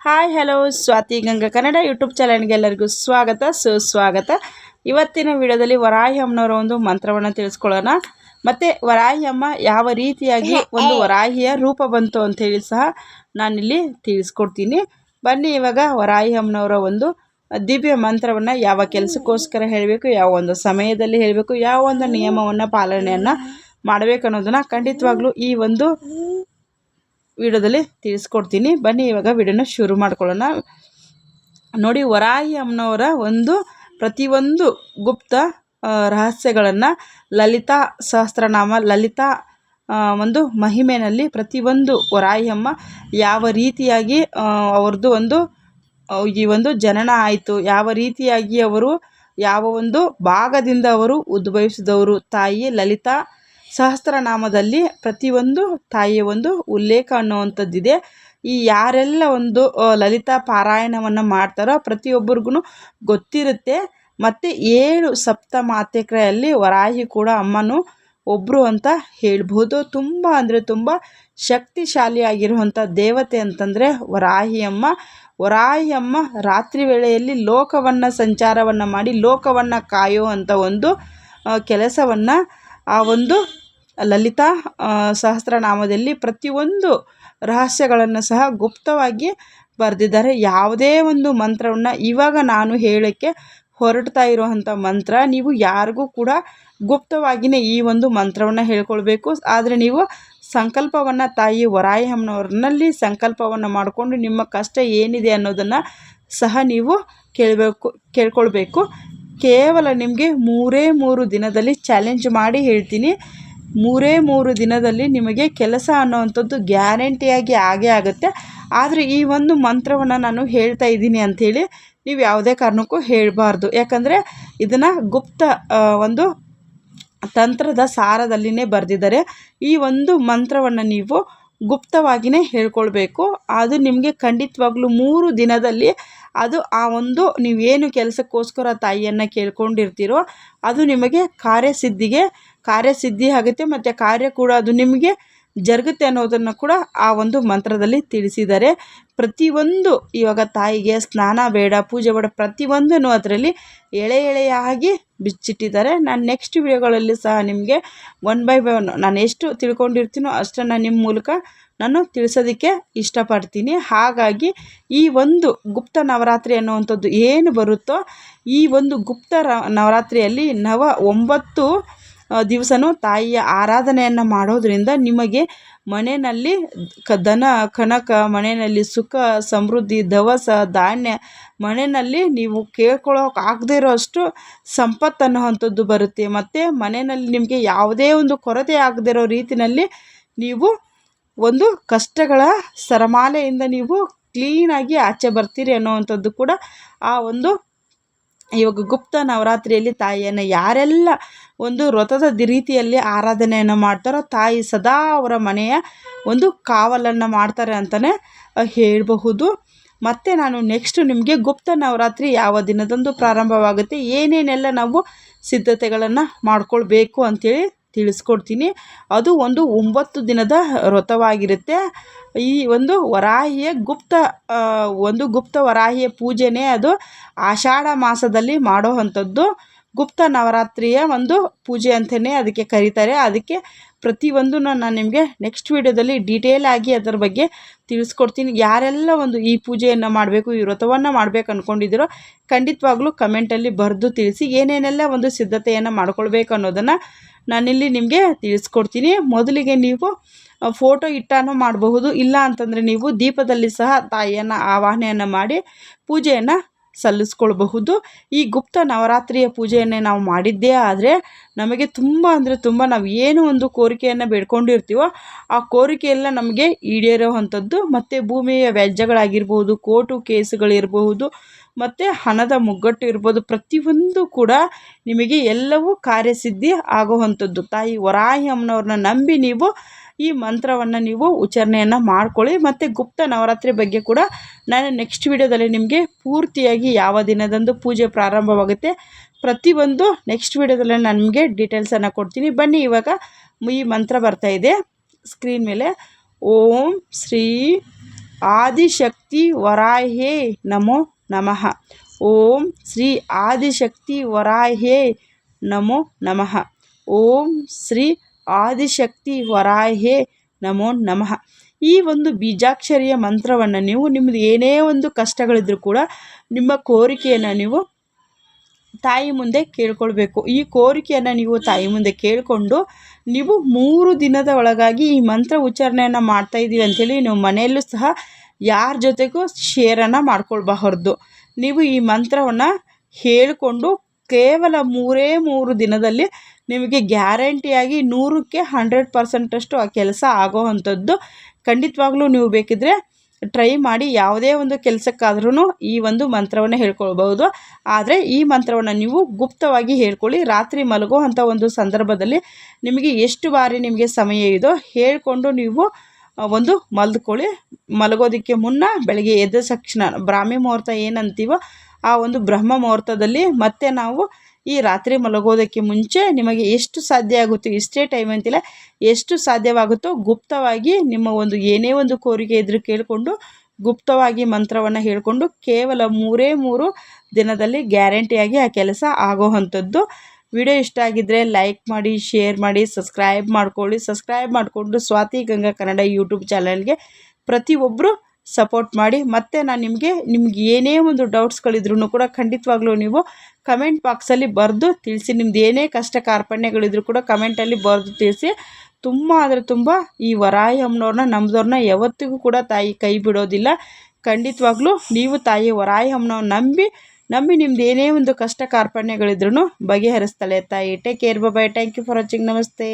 Hi hello Swathi Ganga Kannada YouTube ಚಾನಲ್ಗೆ ಎಲ್ಲರಿಗೂ ಸ್ವಾಗತ ಸುಸ್ವಾಗತ. ಇವತ್ತಿನ ವಿಡಿಯೋದಲ್ಲಿ ವರಾಹಿ ಅಮ್ಮನವರ ಒಂದು ಮಂತ್ರವನ್ನು ತಿಳಿಸ್ಕೊಳ್ಳೋಣ. ಮತ್ತು ವರಾಹಿ ಅಮ್ಮ ಯಾವ ರೀತಿಯಾಗಿ ಒಂದು ವರಾಹಿಯ ರೂಪ ಬಂತು ಅಂಥೇಳಿ ಸಹ ನಾನಿಲ್ಲಿ ತಿಳಿಸ್ಕೊಡ್ತೀನಿ. ಬನ್ನಿ ಇವಾಗ ವರಾಹಿ ಅಮ್ಮನವರ ಒಂದು ದಿವ್ಯ ಮಂತ್ರವನ್ನು ಯಾವ ಕೆಲಸಕ್ಕೋಸ್ಕರ ಹೇಳಬೇಕು ಯಾವ ಒಂದು ಸಮಯದಲ್ಲಿ ಹೇಳಬೇಕು ಯಾವ ಒಂದು ನಿಯಮವನ್ನು ಪಾಲನೆಯನ್ನು ಮಾಡಬೇಕು ಅನ್ನೋದನ್ನು ಖಂಡಿತವಾಗ್ಲೂ ಈ ಒಂದು ವಿಡಿಯೋದಲ್ಲಿ ತಿಳಿಸ್ಕೊಡ್ತೀನಿ. ಬನ್ನಿ, ಇವಾಗ ವಿಡಿಯೋನ ಶುರು ಮಾಡ್ಕೊಳ್ಳೋಣ. ನೋಡಿ, ವರಾಹಿ ಅಮ್ಮನವರ ಒಂದು, ಪ್ರತಿಯೊಂದು ಗುಪ್ತ ರಹಸ್ಯಗಳನ್ನು ಲಲಿತಾ ಸಹಸ್ರನಾಮ, ಲಲಿತಾ ಒಂದು ಮಹಿಮೆಯಲ್ಲಿ ಪ್ರತಿಯೊಂದು ವರಾಯಿ ಅಮ್ಮ ಯಾವ ರೀತಿಯಾಗಿ ಅವ್ರದ್ದು ಒಂದು ಈ ಒಂದು ಜನನ ಆಯಿತು, ಯಾವ ರೀತಿಯಾಗಿ ಅವರು ಯಾವ ಒಂದು ಭಾಗದಿಂದ ಅವರು ಉದ್ಭವಿಸಿದವರು ತಾಯಿ ಲಲಿತಾ ಸಹಸ್ರನಾಮದಲ್ಲಿ ಪ್ರತಿಯೊಂದು ತಾಯಿಯ ಒಂದು ಉಲ್ಲೇಖ ಅನ್ನುವಂಥದ್ದಿದೆ. ಈ ಯಾರೆಲ್ಲ ಒಂದು ಲಲಿತಾ ಪಾರಾಯಣವನ್ನು ಮಾಡ್ತಾರೋ ಪ್ರತಿಯೊಬ್ಬರಿಗೂ ಗೊತ್ತಿರುತ್ತೆ. ಮತ್ತು ಏಳು ಸಪ್ತ ಮಾತೆಕ್ರೆಯಲ್ಲಿ ವರಾಹಿ ಕೂಡ ಅಮ್ಮನು ಒಬ್ಬರು ಅಂತ ಹೇಳ್ಬೋದು ತುಂಬ ಅಂದರೆ ತುಂಬ ಶಕ್ತಿಶಾಲಿಯಾಗಿರುವಂಥ ದೇವತೆ ಅಂತಂದರೆ ವರಾಹಿ ಅಮ್ಮ. ವರಾಹಿ ಅಮ್ಮ ರಾತ್ರಿ ವೇಳೆಯಲ್ಲಿ ಲೋಕವನ್ನು ಸಂಚಾರವನ್ನು ಮಾಡಿ ಲೋಕವನ್ನು ಕಾಯುವಂಥ ಒಂದು ಕೆಲಸವನ್ನು ಆ ಒಂದು ಲಲಿತಾ ಸಹಸ್ರನಾಮದಲ್ಲಿ ಪ್ರತಿಯೊಂದು ರಹಸ್ಯಗಳನ್ನು ಸಹ ಗುಪ್ತವಾಗಿ ಬರೆದಿದ್ದಾರೆ. ಯಾವುದೇ ಒಂದು ಮಂತ್ರವನ್ನು ಇವಾಗ ನಾನು ಹೇಳೋಕ್ಕೆ ಹೊರಡ್ತಾ ಇರುವಂಥ ಮಂತ್ರ ನೀವು ಯಾರಿಗೂ ಕೂಡ ಗುಪ್ತವಾಗಿಯೇ ಈ ಒಂದು ಮಂತ್ರವನ್ನು ಹೇಳ್ಕೊಳ್ಬೇಕು. ಆದರೆ ನೀವು ಸಂಕಲ್ಪವನ್ನು ತಾಯಿ ವರಾಯಿ ಅಮ್ಮನವ್ರನ್ನಲ್ಲಿ ಸಂಕಲ್ಪವನ್ನು ಮಾಡಿಕೊಂಡು ನಿಮ್ಮ ಕಷ್ಟ ಏನಿದೆ ಅನ್ನೋದನ್ನು ಸಹ ನೀವು ಕೇಳಬೇಕು, ಕೇಳ್ಕೊಳ್ಬೇಕು. ಕೇವಲ ನಿಮಗೆ ಮೂರೇ ಮೂರು ದಿನದಲ್ಲಿ ಚಾಲೆಂಜ್ ಮಾಡಿ ಹೇಳ್ತೀನಿ. ಮೂರೇ ಮೂರು ದಿನದಲ್ಲಿ ನಿಮಗೆ ಕೆಲಸ ಅನ್ನೋವಂಥದ್ದು ಗ್ಯಾರಂಟಿಯಾಗಿ ಆಗೇ ಆಗುತ್ತೆ. ಆದರೆ ಈ ಒಂದು ಮಂತ್ರವನ್ನು ನಾನು ಹೇಳ್ತಾ ಇದ್ದೀನಿ ಅಂಥೇಳಿ ನೀವು ಯಾವುದೇ ಕಾರಣಕ್ಕೂ ಹೇಳಬಾರ್ದು. ಯಾಕಂದರೆ ಇದನ್ನು ಗುಪ್ತ ಒಂದು ತಂತ್ರದ ಸಾರದಲ್ಲಿನೇ ಬರೆದಿದ್ದಾರೆ. ಈ ಒಂದು ಮಂತ್ರವನ್ನು ನೀವು ಗುಪ್ತವಾಗಿಯೇ ಹೇಳ್ಕೊಳ್ಬೇಕು. ಅದು ನಿಮಗೆ ಖಂಡಿತವಾಗ್ಲೂ ಮೂರು ದಿನದಲ್ಲಿ ಅದು ಆ ಒಂದು ನೀವೇನು ಕೆಲಸಕ್ಕೋಸ್ಕರ ತಾಯಿಯನ್ನು ಕೇಳ್ಕೊಂಡಿರ್ತೀರೋ ಅದು ನಿಮಗೆ ಕಾರ್ಯಸಿದ್ಧಿಗೆ, ಕಾರ್ಯಸಿದ್ಧಿ ಆಗುತ್ತೆ ಮತ್ತು ಕಾರ್ಯ ಕೂಡ ಅದು ನಿಮಗೆ ಜರುಗುತ್ತೆ ಅನ್ನೋದನ್ನು ಕೂಡ ಆ ಒಂದು ಮಂತ್ರದಲ್ಲಿ ತಿಳಿಸಿದ್ದಾರೆ. ಪ್ರತಿಯೊಂದು ಇವಾಗ ತಾಯಿಗೆ ಸ್ನಾನ ಬೇಡ, ಪೂಜೆ ಬೇಡ, ಪ್ರತಿಯೊಂದನ್ನು ಅದರಲ್ಲಿ ಎಳೆ ಎಳೆಯಾಗಿ ಬಿಚ್ಚಿಟ್ಟಿದ್ದಾರೆ. ನಾನು ನೆಕ್ಸ್ಟ್ ವಿಡಿಯೋಗಳಲ್ಲಿ ಸಹ ನಿಮಗೆ ಒನ್ ಬೈ ಒನ್ ನಾನು ಎಷ್ಟು ತಿಳ್ಕೊಂಡಿರ್ತೀನೋ ಅಷ್ಟನ್ನು ನಿಮ್ಮ ಮೂಲಕ ನಾನು ತಿಳಿಸೋದಕ್ಕೆ ಇಷ್ಟಪಡ್ತೀನಿ. ಹಾಗಾಗಿ ಈ ಒಂದು ಗುಪ್ತ ನವರಾತ್ರಿ ಅನ್ನುವಂಥದ್ದು ಏನು ಬರುತ್ತೋ ಈ ಒಂದು ಗುಪ್ತ ನವರಾತ್ರಿಯಲ್ಲಿ ನವ ಒಂಬತ್ತು ದಿವಸನೂ ತಾಯಿಯ ಆರಾಧನೆಯನ್ನು ಮಾಡೋದರಿಂದ ನಿಮಗೆ ಮನೆಯಲ್ಲಿ ಕ ದನ ಕನಕ, ಮನೆಯಲ್ಲಿ ಸುಖ, ಸಮೃದ್ಧಿ ದವಸ ಧಾನ್ಯ, ಮನೆಯಲ್ಲಿ ನೀವು ಕೇಳ್ಕೊಳ್ಳೋಕೆ ಆಗದೇ ಇರೋ ಅಷ್ಟು ಸಂಪತ್ತು ಅನ್ನುವಂಥದ್ದು ಬರುತ್ತೆ. ಮತ್ತು ಮನೆಯಲ್ಲಿ ನಿಮಗೆ ಯಾವುದೇ ಒಂದು ಕೊರತೆ ಆಗದೇ ಇರೋ ರೀತಿಯಲ್ಲಿ ನೀವು ಒಂದು ಕಷ್ಟಗಳ ಸರಮಾಲೆಯಿಂದ ನೀವು ಕ್ಲೀನಾಗಿ ಆಚೆ ಬರ್ತೀರಿ ಅನ್ನೋವಂಥದ್ದು ಕೂಡ ಆ ಒಂದು ಇವಾಗ ಗುಪ್ತ ನವರಾತ್ರಿಯಲ್ಲಿ ತಾಯಿಯನ್ನು ಯಾರೆಲ್ಲ ಒಂದು ವ್ರತದ ರೀತಿಯಲ್ಲಿ ಆರಾಧನೆಯನ್ನು ಮಾಡ್ತಾರೋ ತಾಯಿ ಸದಾ ಅವರ ಮನೆಯ ಒಂದು ಕಾವಲನ್ನು ಮಾಡ್ತಾರೆ ಅಂತಲೇ ಹೇಳಬಹುದು. ಮತ್ತು ನಾನು ನೆಕ್ಸ್ಟ್ ನಿಮಗೆ ಗುಪ್ತ ನವರಾತ್ರಿ ಯಾವ ದಿನದಂದು ಪ್ರಾರಂಭವಾಗುತ್ತೆ, ಏನೇನೆಲ್ಲ ನಾವು ಸಿದ್ಧತೆಗಳನ್ನು ಮಾಡ್ಕೊಳ್ಬೇಕು ಅಂಥೇಳಿ ತಿಳಿಸ್ಕೊಡ್ತೀನಿ. ಅದು ಒಂದು ಒಂಬತ್ತು ದಿನದ ವ್ರತವಾಗಿರುತ್ತೆ. ಈ ಒಂದು ವರಾಹಿಯ ಗುಪ್ತ ಒಂದು ಗುಪ್ತ ವರಾಹಿಯ ಪೂಜೆನೇ ಅದು ಆಷಾಢ ಮಾಸದಲ್ಲಿ ಮಾಡೋ ಅಂಥದ್ದು. ಗುಪ್ತ ನವರಾತ್ರಿಯ ಒಂದು ಪೂಜೆ ಅಂತಲೇ ಅದಕ್ಕೆ ಕರೀತಾರೆ. ಅದಕ್ಕೆ ಪ್ರತಿಯೊಂದು ನಾನು ನಿಮಗೆ ನೆಕ್ಸ್ಟ್ ವೀಡಿಯೋದಲ್ಲಿ ಡೀಟೇಲ್ ಆಗಿ ಅದರ ಬಗ್ಗೆ ತಿಳಿಸ್ಕೊಡ್ತೀನಿ. ಯಾರೆಲ್ಲ ಒಂದು ಈ ಪೂಜೆಯನ್ನು ಮಾಡಬೇಕು, ಈ ವ್ರತವನ್ನು ಮಾಡಬೇಕು ಅಂದ್ಕೊಂಡಿದ್ದೀರೋ ಖಂಡಿತವಾಗ್ಲೂ ಕಮೆಂಟಲ್ಲಿ ಬರೆದು ತಿಳಿಸಿ ಏನೇನೆಲ್ಲ ಒಂದು ಸಿದ್ಧತೆಯನ್ನು ಮಾಡ್ಕೊಳ್ಬೇಕು ಅನ್ನೋದನ್ನು ನಾನಿಲ್ಲಿ ನಿಮಗೆ ತಿಳಿಸ್ಕೊಡ್ತೀನಿ. ಮೊದಲಿಗೆ ನೀವು ಫೋಟೋ ಇಟ್ಟಾನು ಮಾಡಬಹುದು, ಇಲ್ಲ ಅಂತಂದರೆ ನೀವು ದೀಪದಲ್ಲಿ ಸಹ ತಾಯಿಯನ್ನು ಆವಾಹನೆಯನ್ನು ಮಾಡಿ ಪೂಜೆಯನ್ನು ಸಲ್ಲಿಸ್ಕೊಳ್ಬಹುದು. ಈ ಗುಪ್ತ ನವರಾತ್ರಿಯ ಪೂಜೆಯನ್ನೇ ನಾವು ಮಾಡಿದ್ದೇ ಆದರೆ ನಮಗೆ ತುಂಬ ಅಂದರೆ ತುಂಬ ನಾವು ಏನು ಒಂದು ಕೋರಿಕೆಯನ್ನು ಬೇಡ್ಕೊಂಡಿರ್ತೀವೋ ಆ ಕೋರಿಕೆಯೆಲ್ಲ ನಮಗೆ ಈಡೇರುವಂಥದ್ದು. ಮತ್ತು ಭೂಮಿಯ ವ್ಯಾಜ್ಯಗಳಾಗಿರ್ಬೋದು, ಕೋರ್ಟು ಕೇಸುಗಳಿರಬಹುದು, ಮತ್ತು ಹಣದ ಮುಗ್ಗಟ್ಟು ಇರ್ಬೋದು, ಪ್ರತಿಯೊಂದು ಕೂಡ ನಿಮಗೆ ಎಲ್ಲವೂ ಕಾರ್ಯಸಿದ್ಧಿ ಆಗುವಂಥದ್ದು. ತಾಯಿ ವರಾಹಿ ಅಮ್ಮನವ್ರನ್ನ ನಂಬಿ ನೀವು ಈ ಮಂತ್ರವನ್ನು ನೀವು ಉಚ್ಚಾರಣೆಯನ್ನು ಮಾಡ್ಕೊಳ್ಳಿ. ಮತ್ತು ಗುಪ್ತ ನವರಾತ್ರಿ ಬಗ್ಗೆ ಕೂಡ ನಾನು ನೆಕ್ಸ್ಟ್ ವಿಡಿಯೋದಲ್ಲಿ ನಿಮಗೆ ಪೂರ್ತಿಯಾಗಿ ಯಾವ ದಿನದಂದು ಪೂಜೆ ಪ್ರಾರಂಭವಾಗುತ್ತೆ ಪ್ರತಿಯೊಂದು ನೆಕ್ಸ್ಟ್ ವಿಡಿಯೋದಲ್ಲಿ ನಾನು ನಿಮಗೆ ಡೀಟೇಲ್ಸನ್ನು ಕೊಡ್ತೀನಿ. ಬನ್ನಿ ಇವಾಗ ಈ ಮಂತ್ರ ಬರ್ತಾ ಇದೆ. ಸ್ಕ್ರೀನ್ ಮೇಲೆ ಓಂ ಶ್ರೀ ಆದಿಶಕ್ತಿ ವರಾಹೇ ನಮೋ ನಮಃ. ಓಂ ಶ್ರೀ ಆದಿಶಕ್ತಿ ವರಾಹೇ ನಮೋ ನಮಃ. ಓಂ ಶ್ರೀ ಆದಿಶಕ್ತಿ ವರಾಹೇ ನಮೋ ನಮಃ. ಈ ಒಂದು ಬೀಜಾಕ್ಷರಿಯ ಮಂತ್ರವನ್ನು ನೀವು ನಿಮ್ಮದು ಏನೇ ಒಂದು ಕಷ್ಟಗಳಿದ್ರೂ ಕೂಡ ನಿಮ್ಮ ಕೋರಿಕೆಯನ್ನು ನೀವು ತಾಯಿ ಮುಂದೆ ಕೇಳ್ಕೊಳ್ಬೇಕು. ಈ ಕೋರಿಕೆಯನ್ನು ನೀವು ತಾಯಿ ಮುಂದೆ ಕೇಳಿಕೊಂಡು ನೀವು ಮೂರು ದಿನದ ಒಳಗಾಗಿ ಈ ಮಂತ್ರ ಉಚ್ಚಾರಣೆಯನ್ನು ಮಾಡ್ತಾ ಇದ್ದೀವಿ ಅಂಥೇಳಿ ನೀವು ಮನೆಯಲ್ಲೂ ಸಹ ಯಾರ ಜೊತೆಗೂ ಶೇರನ್ನು ಮಾಡ್ಕೊಳ್ಬಾರ್ದು. ನೀವು ಈ ಮಂತ್ರವನ್ನು ಹೇಳಿಕೊಂಡು ಕೇವಲ ಮೂರೇ ಮೂರು ದಿನದಲ್ಲಿ ನಿಮಗೆ ಗ್ಯಾರಂಟಿಯಾಗಿ ನೂರಕ್ಕೆ ಹಂಡ್ರೆಡ್ ಪರ್ಸೆಂಟಷ್ಟು ಆ ಕೆಲಸ ಆಗೋ ಅಂಥದ್ದು ಖಂಡಿತವಾಗ್ಲೂ ನೀವು ಬೇಕಿದ್ರೆ ಟ್ರೈ ಮಾಡಿ ಯಾವುದೇ ಒಂದು ಕೆಲಸಕ್ಕಾದ್ರೂ ಈ ಒಂದು ಮಂತ್ರವನ್ನು ಹೇಳ್ಕೊಳ್ಬಹುದು. ಆದರೆ ಈ ಮಂತ್ರವನ್ನು ನೀವು ಗುಪ್ತವಾಗಿ ಹೇಳ್ಕೊಳ್ಳಿ. ರಾತ್ರಿ ಮಲಗೋ ಅಂಥ ಒಂದು ಸಂದರ್ಭದಲ್ಲಿ ನಿಮಗೆ ಎಷ್ಟು ಬಾರಿ ನಿಮಗೆ ಸಮಯ ಇದೋ ಹೇಳಿಕೊಂಡು ನೀವು ಒಂದು ಮಲ್ದ್ಕೊಳ್ಳಿ ಮಲಗೋದಕ್ಕೆ ಮುನ್ನ ಬೆಳಗ್ಗೆ ಎದ್ದ ತಕ್ಷಣ ಬ್ರಾಹ್ಮಿ ಮುಹೂರ್ತ ಏನಂತೀವೋ ಆ ಒಂದು ಬ್ರಹ್ಮ ಮುಹೂರ್ತದಲ್ಲಿ ಮತ್ತೆ ನಾವು ಈ ರಾತ್ರಿ ಮಲಗೋದಕ್ಕೆ ಮುಂಚೆ ನಿಮಗೆ ಎಷ್ಟು ಸಾಧ್ಯ ಆಗುತ್ತೋ ಇಷ್ಟೇ ಟೈಮ್ ಅಂತಿಲ್ಲ, ಎಷ್ಟು ಸಾಧ್ಯವಾಗುತ್ತೋ ಗುಪ್ತವಾಗಿ ನಿಮ್ಮ ಒಂದು ಏನೇ ಒಂದು ಕೋರಿಕೆ ಇದ್ರೂ ಕೇಳಿಕೊಂಡು ಗುಪ್ತವಾಗಿ ಮಂತ್ರವನ್ನು ಹೇಳಿಕೊಂಡು ಕೇವಲ ಮೂರೇ ಮೂರು ದಿನದಲ್ಲಿ ಗ್ಯಾರಂಟಿಯಾಗಿ ಆ ಕೆಲಸ ಆಗೋ ಅಂಥದ್ದು. ವಿಡಿಯೋ ಇಷ್ಟ ಆಗಿದ್ದರೆ ಲೈಕ್ ಮಾಡಿ ಶೇರ್ ಮಾಡಿ ಸಬ್ಸ್ಕ್ರೈಬ್ ಮಾಡ್ಕೊಳ್ಳಿ. ಸಬ್ಸ್ಕ್ರೈಬ್ ಮಾಡಿಕೊಂಡು ಸ್ವಾತಿ ಗಂಗಾ ಕನ್ನಡ ಯೂಟ್ಯೂಬ್ ಚಾನಲ್ಗೆ ಪ್ರತಿಯೊಬ್ಬರು ಸಪೋರ್ಟ್ ಮಾಡಿ. ಮತ್ತೆ ನಾನು ನಿಮಗೆ, ನಿಮ್ಗೆ ಏನೇ ಒಂದು ಡೌಟ್ಸ್ಗಳಿದ್ರೂ ಕೂಡ ಖಂಡಿತವಾಗ್ಲೂ ನೀವು ಕಮೆಂಟ್ ಬಾಕ್ಸಲ್ಲಿ ಬರೆದು ತಿಳಿಸಿ. ನಿಮ್ದು ಏನೇ ಕಷ್ಟ ಕಾರ್ಪಣ್ಯಗಳಿದ್ರು ಕೂಡ ಕಮೆಂಟಲ್ಲಿ ಬರೆದು ತಿಳಿಸಿ. ತುಂಬ ಅಂದರೆ ತುಂಬ ಈ ವರಾಯಿ ಅಮ್ಮನವ್ರನ್ನ ನಂಬಿದವ್ರನ್ನ ಯಾವತ್ತಿಗೂ ಕೂಡ ತಾಯಿ ಕೈ ಬಿಡೋದಿಲ್ಲ. ಖಂಡಿತವಾಗ್ಲೂ ನೀವು ತಾಯಿ ವರಾಯಿ ಅಮ್ಮನವ್ರ ನಂಬಿ ನಂಬಿ ನಿಮ್ದು ಏನೇ ಒಂದು ಕಷ್ಟ ಕಾರ್ಪಣ್ಯಗಳಿದ್ರೂ ಬಗೆಹರಿಸ್ತಾಳೆ ತಾಯಿ. Take care bye thank you for watching ನಮಸ್ತೆ.